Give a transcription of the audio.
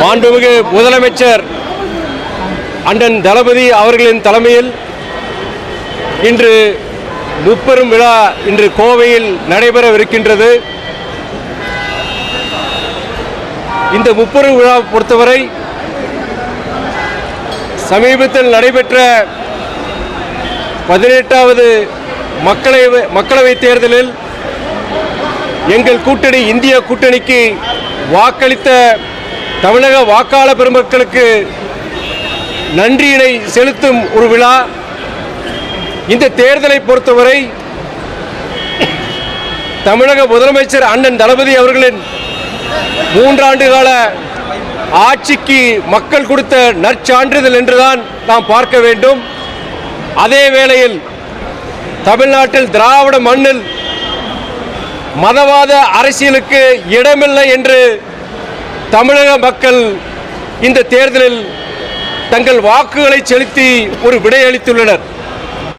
மாண்புமிகு முதலமைச்சர் அண்டன் தளபதி அவர்களின் தலைமையில் இன்று முப்பெரும் விழா இன்று கோவையில் நடைபெறவிருக்கின்றது. இந்த முப்பெரும் விழா பொறுத்தவரை சமீபத்தில் நடைபெற்ற பதினெட்டாவது மக்களவை மக்களவைத் தேர்தலில் எங்கள் கூட்டணி இந்திய கூட்டணிக்கு வாக்களித்த தமிழக வாக்காளர் பெருமக்களுக்கு நன்றியினை செலுத்தும் ஒரு விழா. இந்த தேர்தலை பொறுத்தவரை தமிழக முதலமைச்சர் அண்ணன் தளபதி அவர்களின் மூன்றாண்டு கால ஆட்சிக்கு மக்கள் கொடுத்த நற்சான்றிதழ் என்றுதான் நாம் பார்க்க வேண்டும். அதே வேளையில் தமிழ்நாட்டில் திராவிட மண்ணில் மதவாத அரசியலுக்கு இடமில்லை என்று தமிழக மக்கள் இந்த தேர்தலில் தங்கள் வாக்குகளை செலுத்தி ஒரு விடையளித்துள்ளனர்